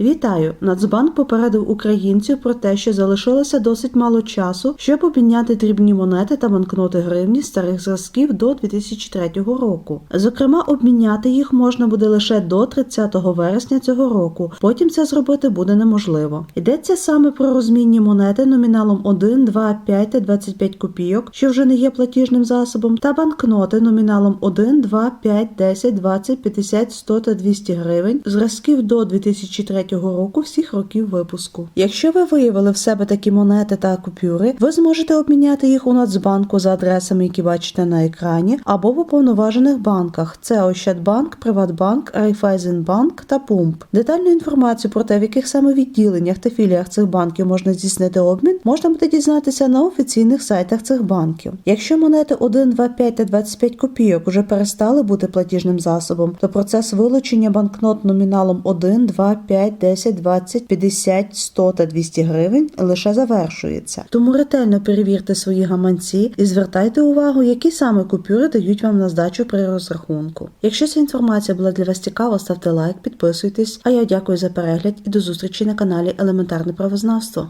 Вітаю! Нацбанк попередив українців про те, що залишилося досить мало часу, щоб обміняти дрібні монети та банкноти гривні старих зразків до 2003 року. Зокрема, обміняти їх можна буде лише до 30 вересня цього року. Потім це зробити буде неможливо. Йдеться саме про розмінні монети номіналом 1, 2, 5 та 25 копійок, що вже не є платіжним засобом, та банкноти номіналом 1, 2, 5, 10, 20, 50, 100 та 200 гривень зразків до 2003 року всіх років випуску. Якщо ви виявили в себе такі монети та купюри, ви зможете обміняти їх у Нацбанку за адресами, які бачите на екрані, або в уповноважених банках: це Ощадбанк, Приватбанк, Райфайзенбанк та Пумп. Детальну інформацію про те, в яких саме відділеннях та філіях цих банків можна здійснити обмін, можна буде дізнатися на офіційних сайтах цих банків. Якщо монети 1, 2, 5 та 25 копійок уже перестали бути платіжним засобом, то процес вилучення банкнот номіналом 1, 2, 5, 10, 20, 50, 100 та 200 гривень лише завершується. Тому ретельно перевірте свої гаманці і звертайте увагу, які саме купюри дають вам на здачу при розрахунку. Якщо ця інформація була для вас цікава, ставте лайк, підписуйтесь. А я дякую за перегляд і до зустрічі на каналі Елементарне правознавство.